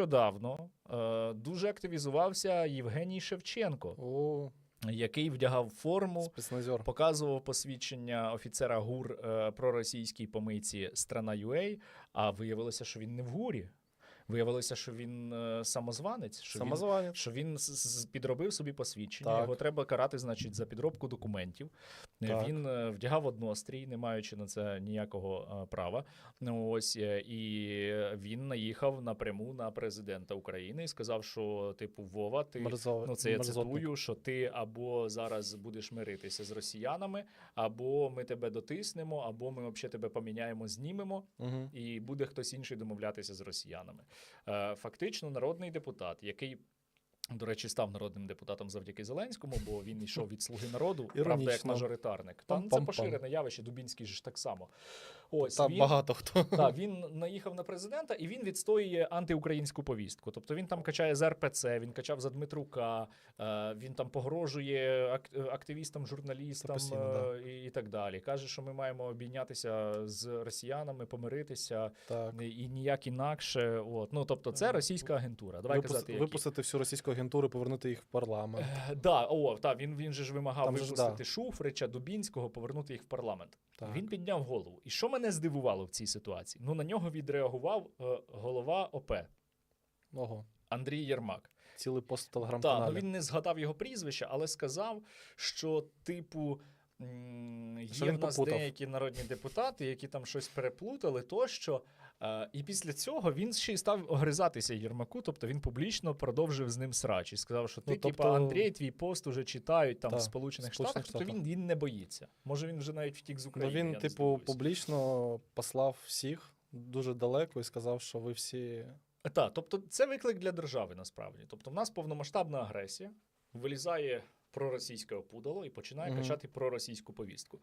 нещодавно е, дуже активізувався Євгеній Шевченко, О, який вдягав форму. спецназер. Показував посвідчення офіцера ГУР е, проросійській помийці страна UA, а виявилося, що він не в ГУРі. Виявилося, що він е, самозванець, що він, Самозванець. що він з- з- підробив собі посвідчення. Так. Його треба карати, значить, за підробку документів. Е, Так. Він е, вдягав однострій, не маючи на це ніякого права. Ну ось і він наїхав напряму на президента України і сказав, що типу Вова, ти Мерзо... Ну, це я мерзотник. цитую, що ти або зараз будеш миритися з росіянами, або ми тебе дотиснемо, або ми взагалі тебе поміняємо, знімемо, Мгм. і буде хтось інший домовлятися з росіянами. Е, Фактично, народний депутат, який. До речі, став народним депутатом завдяки Зеленському, бо він йшов від слуги народу, правда, як мажоритарник. Там це Пам-пам-пам. поширене явище. Дубінський ж так само. Ось Там він, багато хто. так, він наїхав на президента і він відстоює антиукраїнську повістку. Тобто він там качає з РПЦ, він качав за Дмитрука, е, він там погрожує ак- е, активістам, журналістам постійно, е, і, і так далі. Каже, що ми маємо обійнятися з росіянами, помиритися Так. і ніяк інакше. От. Ну тобто, це російська агентура. Давай Випус- казати, які. Випустити всю російську агентуру, повернути їх в парламент. Е, Да, о, та, він, він же ж вимагав Там же ж, випустити да. Шуфрича, Дубінського, повернути їх в парламент. Так. Він підняв голову. І що мене здивувало в цій ситуації? Ну, на нього відреагував е, голова ОП Ого. Андрій Єрмак. Цілий пост в Так, ну він не згадав його прізвище, але сказав, що, типу, є в нас попутав. деякі народні депутати, які там щось переплутали, тощо. Е, і після цього він ще й став огризатися Єрмаку, тобто він публічно продовжив з ним срач і сказав, що ти, Ну, тобто- типа, Андрій, твій пост уже читають там Так, в Сполучених в Сполучених Штатах, тобто він, він не боїться. Може, він вже навіть втік з Ну, України. він, я не типу, здивуюсь. публічно послав всіх дуже далеко і сказав, що ви всі. Так, тобто це виклик для держави насправді. Тобто, в нас повномасштабна агресія, вилізає проросійське опудало і починає Мгм. качати проросійську повістку.